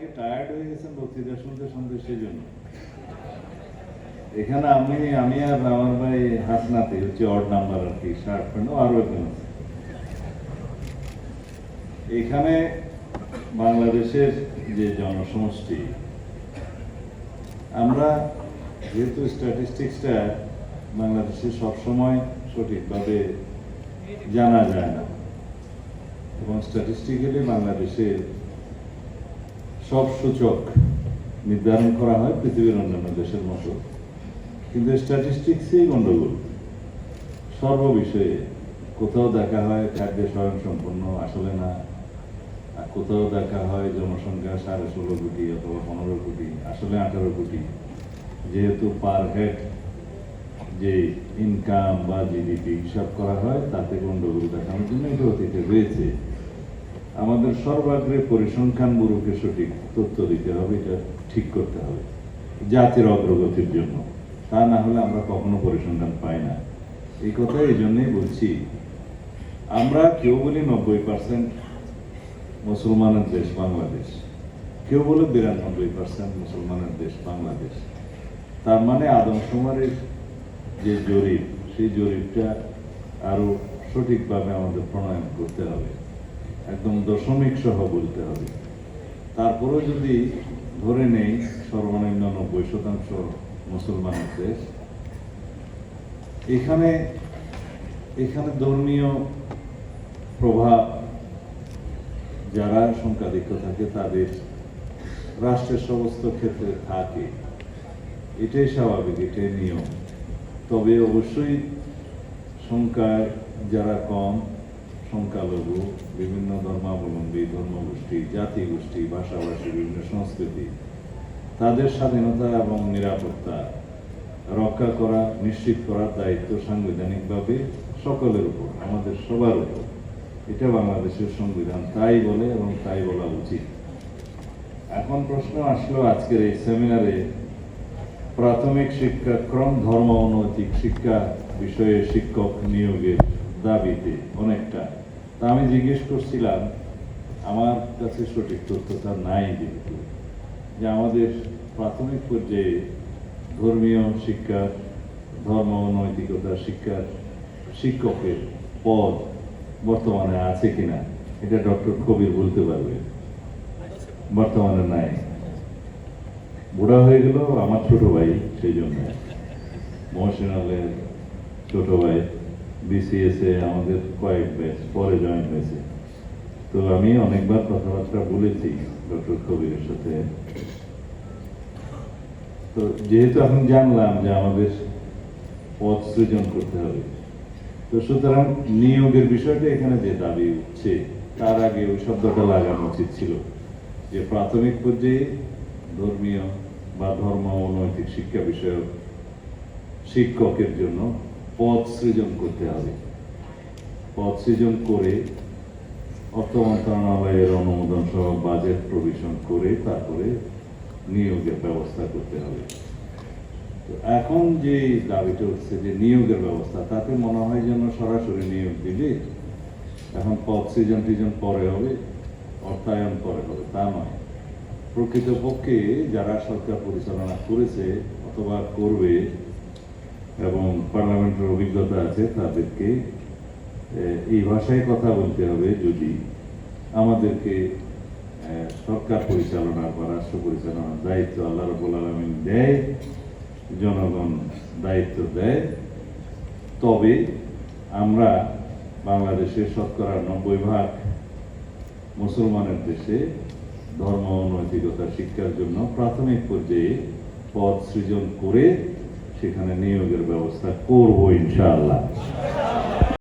অনেকে টায়ার্ড হয়ে গেছেন বক্তৃতা শুনতে শুনতে সেই জন্য এখানে আমি আমি আর আমার ভাই হাসনাতে হচ্ছে অড নাম্বার আর কি শার্ট প্যান্ট আরও একজন এখানে বাংলাদেশের যে জনসমষ্টি, আমরা যেহেতু স্ট্যাটিস্টিক্সটা বাংলাদেশে সবসময় সঠিকভাবে জানা যায় না, এবং স্ট্যাটিস্টিক্যালি বাংলাদেশের সব সূচক নির্ধারণ করা হয় পৃথিবীর অন্যান্য দেশের মতো। কিন্তু স্ট্যাটিস্টিক্সেই গণ্ডগোল সর্ববিষয়ে কোথাও দেখা হয় খাদ্যে স্বয়ংসম্পন্ন আসলে না, আর কোথাও দেখা হয় জনসংখ্যা সাড়ে ষোলো কোটি অথবা পনেরো কোটি, আসলে আঠারো কোটি। যেহেতু পার হেড যে ইনকাম বা জিডিপি হিসাব করা হয়, তাতে গণ্ডগোল দেখানোর জন্য এটা অতীতে হয়েছে। আমাদের সর্বাগ্রে পরিসংখ্যান ব্যুরোকে সঠিক তথ্য দিতে হবে, এটা ঠিক করতে হবে, জাতির অগ্রগতির জন্য। তা না হলে আমরা কখনো পরিসংখ্যান পাই না। এই কথা এই জন্যই বলছি, আমরা কেউ বলি নব্বই পার্সেন্ট মুসলমানের দেশ বাংলাদেশ, কেউ বলে বিরানব্বই পার্সেন্ট মুসলমানের দেশ বাংলাদেশ। তার মানে আদমশুমারির যে জরিপ, সেই জরিপটা আরও সঠিকভাবে আমাদের প্রণয়ন করতে হবে। একদম দশমিক সহ বলতে হবে। তারপরেও যদি ধরে নেই, সর্বনিম্ন নব্বই শতাংশ মুসলমানের দেশ এখানে এখানে ধর্মীয় প্রভাব, যারা সংখ্যাধিক্য থাকে, তাদের রাষ্ট্রের সমস্ত ক্ষেত্রে থাকে। এটাই স্বাভাবিক, এটাই নিয়ম। তবে অবশ্যই সংখ্যায় যারা কম সংখ্যালঘু, বিভিন্ন ধর্মাবলম্বী, ধর্মগোষ্ঠী জাতি গোষ্ঠী ভাষাভাষী, বিভিন্ন সংস্কৃতি, তাদের স্বাধীনতা এবং নিরাপত্তা রক্ষা করা, নিশ্চিত করার দায়িত্ব সাংবিধানিকভাবে সকলের উপর, আমাদের সবার উপর। এটা বাংলাদেশের সংবিধান, তাই বলে এবং তাই বলা উচিত। এখন প্রশ্ন আসলো আজকের এই সেমিনারে, প্রাথমিক শিক্ষাক্রম, ধর্ম, অনৈতিক শিক্ষা বিষয়ে শিক্ষক নিয়োগের দাবিতে অনেকটা তা আমি জিজ্ঞেস করছিলাম, আমার কাছে সঠিক তথ্যটা নাই যেহেতু, যে আমাদের প্রাথমিক পর্যায়ে ধর্মীয় শিক্ষার ধর্ম ও নৈতিকতা শিক্ষার শিক্ষকের পদ বর্তমানে আছে কিনা, এটা ডক্টর কবির বলতে পারবে। বর্তমানে নাই। বুড়া হয়ে গেল, আমার ছোট ভাই, সেই জন্য। মহসিনালের ছোট ভাই। বিসিএস এ আমাদের কয়েক ব্যাচ পরে জয়েন হয়েছে। তো আমি অনেকবার কথাবার্তা বলেছি ডক্টর কবিরের সাথে। তো যেহেতু এখন জানলাম যে আমাদের পদ সৃজন করতে হবে, তো সুতরাং নিয়োগের বিষয়টা এখানে যে দাবি উঠছে, তার আগে ওই শব্দটা লাগানো উচিত ছিল যে প্রাথমিক পর্যায়ে ধর্মীয় বা ধর্ম ও নৈতিক শিক্ষা বিষয়ক শিক্ষকের জন্য পদ সৃজন করতে হবে। পদ সৃজন করে অর্থ মন্ত্রণালয়ের অনুমোদন সহ বাজেট প্রভিশন করে তারপরে নিয়োগের ব্যবস্থা করতে হবে। এখন যে দাবিটা হচ্ছে যে নিয়োগের ব্যবস্থা, তাতে মনে হয় যেন সরাসরি নিয়োগ দিলে এখন পদ সৃজন টিজন পরে হবে, অর্থায়ন পরে হবে, তা নয়। প্রকৃতপক্ষে যারা সরকার পরিচালনা করেছে অথবা করবে অভিজ্ঞতা আছে তাদেরকে এই ভাষায় কথা বলতে হবে যদি আমাদেরকে সরকার পরিচালনা বা রাষ্ট্র পরিচালনার দায়িত্ব আল্লাহ রবুল আলমিন দেয়, জনগণ দায়িত্ব দেয়, তবে আমরা বাংলাদেশের শতকরা নব্বই ভাগ মুসলমানের দেশে ধর্ম নৈতিকতা শিক্ষার জন্য প্রাথমিক পর্যায়ে পদ সৃজন করে সেখানে নিয়োগের ব্যবস্থা করব ইনশাআল্লাহ।